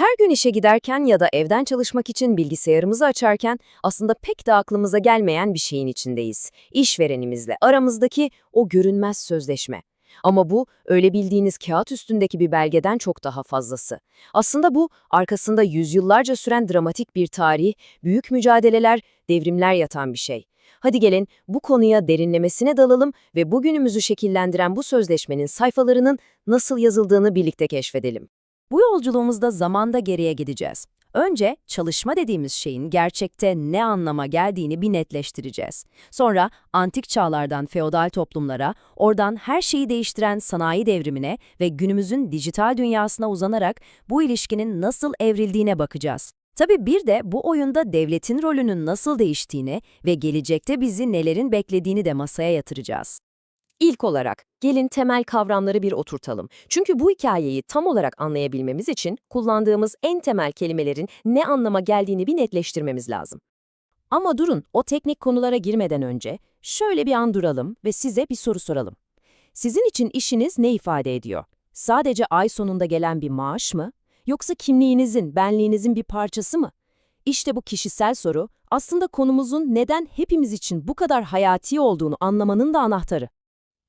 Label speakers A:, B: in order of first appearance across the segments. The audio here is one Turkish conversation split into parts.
A: Her gün işe giderken ya da evden çalışmak için bilgisayarımızı açarken aslında pek de aklımıza gelmeyen bir şeyin içindeyiz. İşverenimizle aramızdaki o görünmez sözleşme. Ama bu öyle bildiğiniz kağıt üstündeki bir belgeden çok daha fazlası. Aslında bu arkasında yüzyıllarca süren dramatik bir tarih, büyük mücadeleler, devrimler yatan bir şey. Hadi gelin bu konuya derinlemesine dalalım ve bugünümüzü şekillendiren bu sözleşmenin sayfalarının nasıl yazıldığını birlikte keşfedelim.
B: Bu yolculuğumuzda zamanda geriye gideceğiz. Önce çalışma dediğimiz şeyin gerçekte ne anlama geldiğini bir netleştireceğiz. Sonra antik çağlardan feodal toplumlara, oradan her şeyi değiştiren sanayi devrimine ve günümüzün dijital dünyasına uzanarak bu ilişkinin nasıl evrildiğine bakacağız. Tabii bir de bu oyunda devletin rolünün nasıl değiştiğini ve gelecekte bizi nelerin beklediğini de masaya yatıracağız.
A: İlk olarak gelin temel kavramları bir oturtalım. Çünkü bu hikayeyi tam olarak anlayabilmemiz için kullandığımız en temel kelimelerin ne anlama geldiğini bir netleştirmemiz lazım. Ama durun, o teknik konulara girmeden önce şöyle bir an duralım ve size bir soru soralım. Sizin için işiniz ne ifade ediyor? Sadece ay sonunda gelen bir maaş mı? Yoksa kimliğinizin, benliğinizin bir parçası mı? İşte bu kişisel soru aslında konumuzun neden hepimiz için bu kadar hayati olduğunu anlamanın da anahtarı.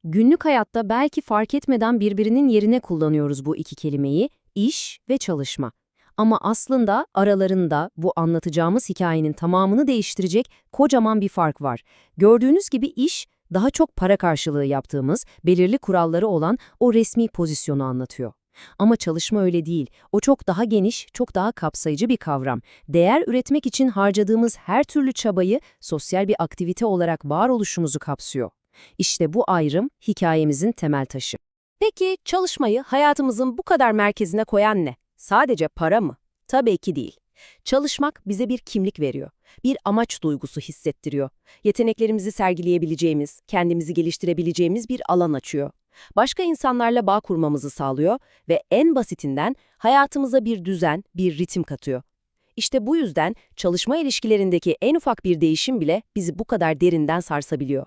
A: Günlük hayatta belki fark etmeden birbirinin yerine kullanıyoruz bu iki kelimeyi, iş ve çalışma. Ama aslında aralarında bu anlatacağımız hikayenin tamamını değiştirecek kocaman bir fark var. Gördüğünüz gibi iş, daha çok para karşılığı yaptığımız, belirli kuralları olan o resmi pozisyonu anlatıyor. Ama çalışma öyle değil. O çok daha geniş, çok daha kapsayıcı bir kavram. Değer üretmek için harcadığımız her türlü çabayı sosyal bir aktivite olarak varoluşumuzu kapsıyor. İşte bu ayrım hikayemizin temel taşı. Peki çalışmayı hayatımızın bu kadar merkezine koyan ne? Sadece para mı? Tabii ki değil. Çalışmak bize bir kimlik veriyor. Bir amaç duygusu hissettiriyor. Yeteneklerimizi sergileyebileceğimiz, kendimizi geliştirebileceğimiz bir alan açıyor. Başka insanlarla bağ kurmamızı sağlıyor ve en basitinden hayatımıza bir düzen, bir ritim katıyor. İşte bu yüzden çalışma ilişkilerindeki en ufak bir değişim bile bizi bu kadar derinden sarsabiliyor.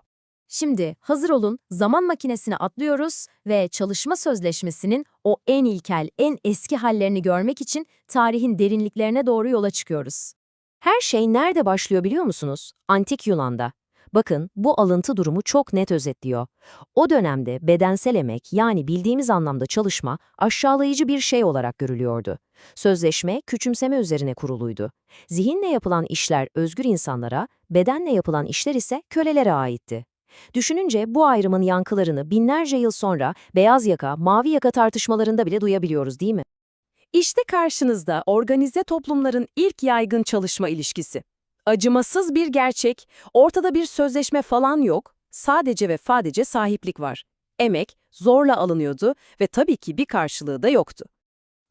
B: Şimdi hazır olun, zaman makinesine atlıyoruz ve çalışma sözleşmesinin o en ilkel, en eski hallerini görmek için tarihin derinliklerine doğru yola çıkıyoruz.
A: Her şey nerede başlıyor biliyor musunuz? Antik Yunan'da. Bakın bu alıntı durumu çok net özetliyor. O dönemde bedensel emek yani bildiğimiz anlamda çalışma aşağılayıcı bir şey olarak görülüyordu. Sözleşme küçümseme üzerine kuruluydu. Zihinle yapılan işler özgür insanlara, bedenle yapılan işler ise kölelere aitti. Düşününce bu ayrımın yankılarını binlerce yıl sonra beyaz yaka, mavi yaka tartışmalarında bile duyabiliyoruz değil mi? İşte karşınızda organize toplumların ilk yaygın çalışma ilişkisi. Acımasız bir gerçek, ortada bir sözleşme falan yok, sadece ve sadece sahiplik var. Emek zorla alınıyordu ve tabii ki bir karşılığı da yoktu.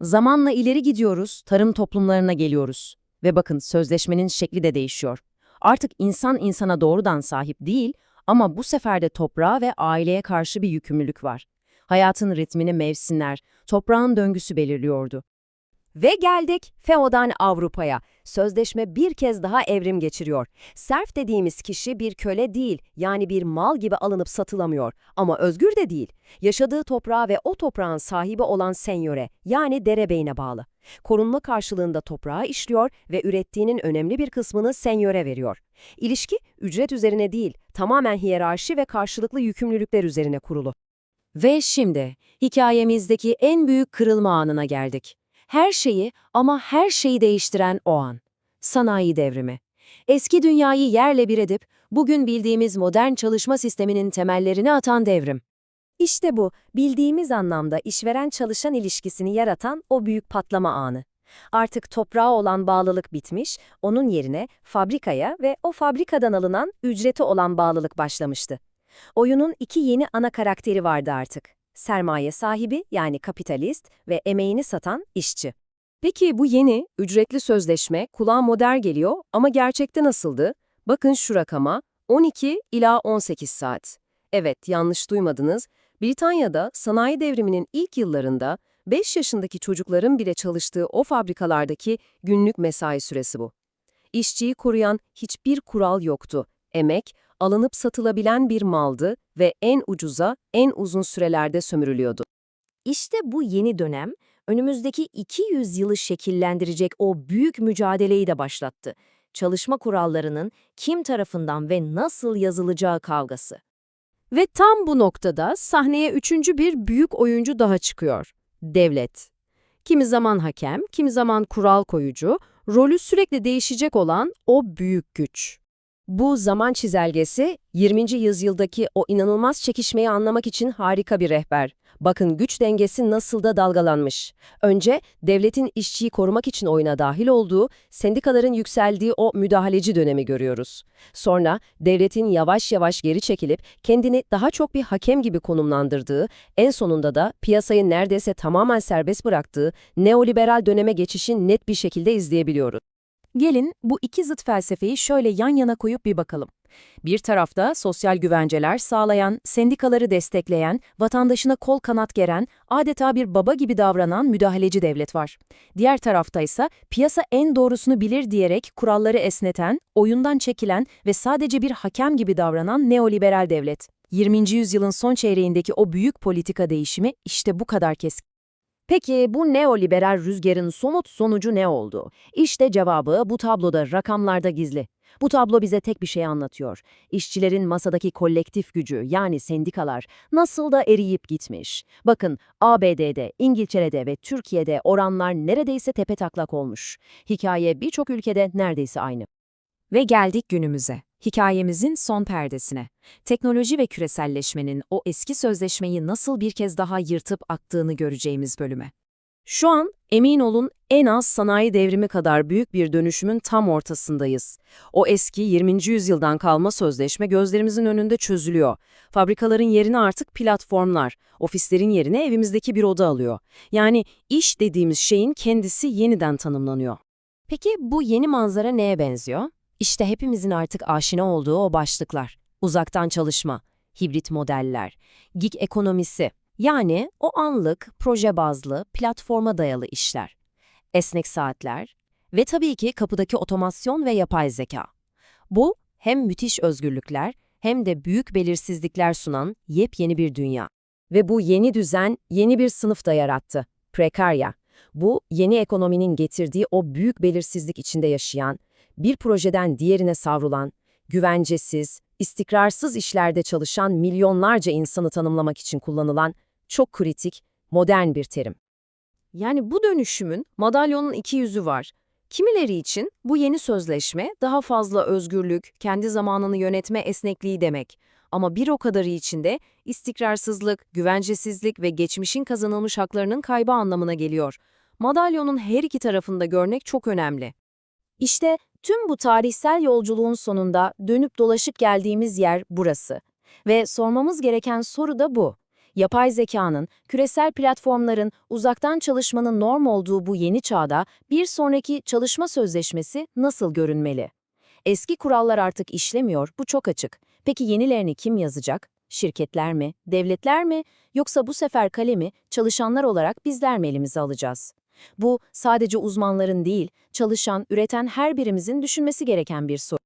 A: Zamanla ileri gidiyoruz, tarım toplumlarına geliyoruz. Ve bakın sözleşmenin şekli de değişiyor. Artık insan insana doğrudan sahip değil ama bu sefer de toprağa ve aileye karşı bir yükümlülük var. Hayatın ritmini mevsimler, toprağın döngüsü belirliyordu. Ve geldik feodal Avrupa'ya. Sözleşme bir kez daha evrim geçiriyor. Serf dediğimiz kişi bir köle değil, yani bir mal gibi alınıp satılamıyor. Ama özgür de değil. Yaşadığı toprağa ve o toprağın sahibi olan senyöre, yani derebeyine bağlı. Korunma karşılığında toprağı işliyor ve ürettiğinin önemli bir kısmını senyöre veriyor. İlişki, ücret üzerine değil, tamamen hiyerarşi ve karşılıklı yükümlülükler üzerine kurulu. Ve şimdi, hikayemizdeki en büyük kırılma anına geldik. Her şeyi ama her şeyi değiştiren o an. Sanayi devrimi. Eski dünyayı yerle bir edip bugün bildiğimiz modern çalışma sisteminin temellerini atan devrim. İşte bu, bildiğimiz anlamda işveren-çalışan ilişkisini yaratan o büyük patlama anı. Artık toprağa olan bağlılık bitmiş, onun yerine fabrikaya ve o fabrikadan alınan ücreti olan bağlılık başlamıştı. Oyunun iki yeni ana karakteri vardı artık. Sermaye sahibi yani kapitalist ve emeğini satan işçi. Peki bu yeni, ücretli sözleşme kulağa modern geliyor ama gerçekte nasıldı? Bakın şu rakama, 12 ila 18 saat. Evet, yanlış duymadınız. Britanya'da sanayi devriminin ilk yıllarında 5 yaşındaki çocukların bile çalıştığı o fabrikalardaki günlük mesai süresi bu. İşçiyi koruyan hiçbir kural yoktu. Emek, alınıp satılabilen bir maldı ve en ucuza, en uzun sürelerde sömürülüyordu. İşte bu yeni dönem, önümüzdeki 200 yılı şekillendirecek o büyük mücadeleyi de başlattı. Çalışma kurallarının kim tarafından ve nasıl yazılacağı kavgası.
B: Ve tam bu noktada sahneye üçüncü bir büyük oyuncu daha çıkıyor. Devlet. Kimi zaman hakem, kimi zaman kural koyucu, rolü sürekli değişecek olan o büyük güç. Bu zaman çizelgesi 20. yüzyıldaki o inanılmaz çekişmeyi anlamak için harika bir rehber. Bakın güç dengesi nasıl da dalgalanmış. Önce devletin işçiyi korumak için oyuna dahil olduğu, sendikaların yükseldiği o müdahaleci dönemi görüyoruz. Sonra devletin yavaş yavaş geri çekilip kendini daha çok bir hakem gibi konumlandırdığı, en sonunda da piyasayı neredeyse tamamen serbest bıraktığı neoliberal döneme geçişi net bir şekilde izleyebiliyoruz. Gelin bu iki zıt felsefeyi şöyle yan yana koyup bir bakalım. Bir tarafta sosyal güvenceler sağlayan, sendikaları destekleyen, vatandaşına kol kanat geren, adeta bir baba gibi davranan müdahaleci devlet var. Diğer tarafta ise piyasa en doğrusunu bilir diyerek kuralları esneten, oyundan çekilen ve sadece bir hakem gibi davranan neoliberal devlet. 20. yüzyılın son çeyreğindeki o büyük politika değişimi işte bu kadar keskin.
A: Peki bu neoliberal rüzgarın somut sonucu ne oldu? İşte cevabı bu tabloda rakamlarda gizli. Bu tablo bize tek bir şey anlatıyor. İşçilerin masadaki kolektif gücü yani sendikalar nasıl da eriyip gitmiş. Bakın ABD'de, İngiltere'de ve Türkiye'de oranlar neredeyse tepetaklak olmuş. Hikaye birçok ülkede neredeyse aynı.
B: Ve geldik günümüze. Hikayemizin son perdesine. Teknoloji ve küreselleşmenin o eski sözleşmeyi nasıl bir kez daha yırtıp attığını göreceğimiz bölüme. Şu an emin olun en az sanayi devrimi kadar büyük bir dönüşümün tam ortasındayız. O eski 20. yüzyıldan kalma sözleşme gözlerimizin önünde çözülüyor. Fabrikaların yerine artık platformlar, ofislerin yerine evimizdeki bir oda alıyor. Yani iş dediğimiz şeyin kendisi yeniden tanımlanıyor.
A: Peki bu yeni manzara neye benziyor? İşte hepimizin artık aşina olduğu o başlıklar. Uzaktan çalışma, hibrit modeller, gig ekonomisi, yani o anlık, proje bazlı, platforma dayalı işler, esnek saatler ve tabii ki kapıdaki otomasyon ve yapay zeka. Bu hem müthiş özgürlükler hem de büyük belirsizlikler sunan yepyeni bir dünya. Ve bu yeni düzen yeni bir sınıf da yarattı. Prekarya. Bu yeni ekonominin getirdiği o büyük belirsizlik içinde yaşayan, bir projeden diğerine savrulan, güvencesiz, istikrarsız işlerde çalışan milyonlarca insanı tanımlamak için kullanılan çok kritik, modern bir terim. Yani bu dönüşümün madalyonun iki yüzü var. Kimileri için bu yeni sözleşme daha fazla özgürlük, kendi zamanını yönetme esnekliği demek. Ama bir o kadarı için de istikrarsızlık, güvencesizlik ve geçmişin kazanılmış haklarının kaybı anlamına geliyor. Madalyonun her iki tarafında görmek çok önemli. İşte tüm bu tarihsel yolculuğun sonunda dönüp dolaşıp geldiğimiz yer burası. Ve sormamız gereken soru da bu. Yapay zekanın, küresel platformların, uzaktan çalışmanın norm olduğu bu yeni çağda bir sonraki çalışma sözleşmesi nasıl görünmeli? Eski kurallar artık işlemiyor, bu çok açık. Peki yenilerini kim yazacak? Şirketler mi, devletler mi, yoksa bu sefer kalemi çalışanlar olarak bizler mi elimize alacağız? Bu sadece uzmanların değil, çalışan, üreten her birimizin düşünmesi gereken bir soru.